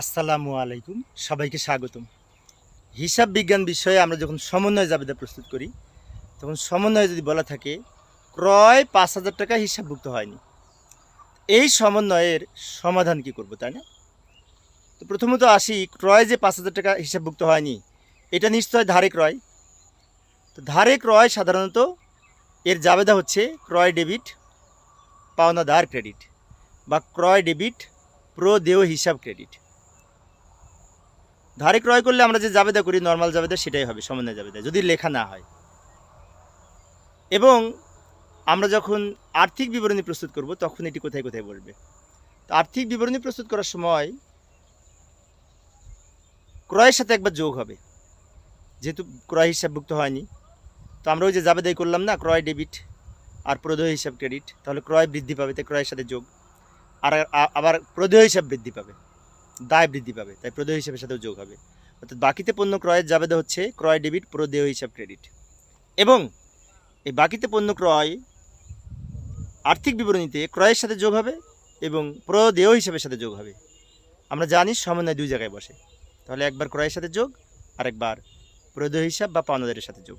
আসসালামু আলাইকুম, সবাইকে স্বাগতম। হিসাব বিজ্ঞান বিষয়ে আমরা যখন সমন্বয় জাবেদা প্রস্তুত করি, তখন সমন্বয়ে যদি বলা থাকে, ক্রয় পাঁচ হাজার টাকা হিসাবভুক্ত হয়নি। এই সমন্বয়ের সমাধান কি করব, তাই না? তো প্রথমত আসি, ক্রয় যে পাঁচ হাজার টাকা হিসাবভুক্ত হয়নি, এটা নিশ্চয় ধারে ক্রয়। তো ধারে ক্রয় সাধারণত এর জাবেদা হচ্ছে ক্রয় ডেবিট পাওনা ধার ক্রেডিট বা ক্রয় ডেবিট প্রদেয় হিসাব ক্রেডিট। ধারে ক্রয় করলে আমরা যে জাবেদা করি নর্মাল জাবেদা, সেটাই হবে, সমন্বয় জাবেদা, যদি লেখা না হয়। এবং আমরা যখন আর্থিক বিবরণী প্রস্তুত করব, তখন এটি কোথায় কোথায় বলবে? তো আর্থিক বিবরণী প্রস্তুত করার সময় ক্রয়ের সাথে একবার যোগ হবে। যেহেতু ক্রয় হিসাবভুক্ত হয়নি, তো আমরা ওই যে জাবেদাই করলাম না, ক্রয় ডেবিট আর প্রদেয় হিসাব ক্রেডিট, তাহলে ক্রয় বৃদ্ধি পাবে তাই ক্রয়ের সাথে যোগ। আর আবার প্রদেয় হিসাব বৃদ্ধি পাবে। দায় বৃদ্ধি পাবে, তাই প্রদেয় হিসাবের সাথেও যোগ হবে। অর্থাৎ বাকিতে পণ্য ক্রয়ের জাবেদা হচ্ছে ক্রয় ডেবিট, প্রদেয় হিসাব ক্রেডিট। এবং এই বাকিতে পণ্য ক্রয় আর্থিক বিবরণীতে ক্রয়ের সাথে যোগ হবে এবং প্রদেয় হিসাবের সাথে যোগ হবে। আমরা জানি সমন্বয় দুই জায়গায় বসে। তাহলে একবার ক্রয়ের সাথে যোগ, আরেকবার প্রদেয় হিসাব বা পাওনাদারের সাথে যোগ।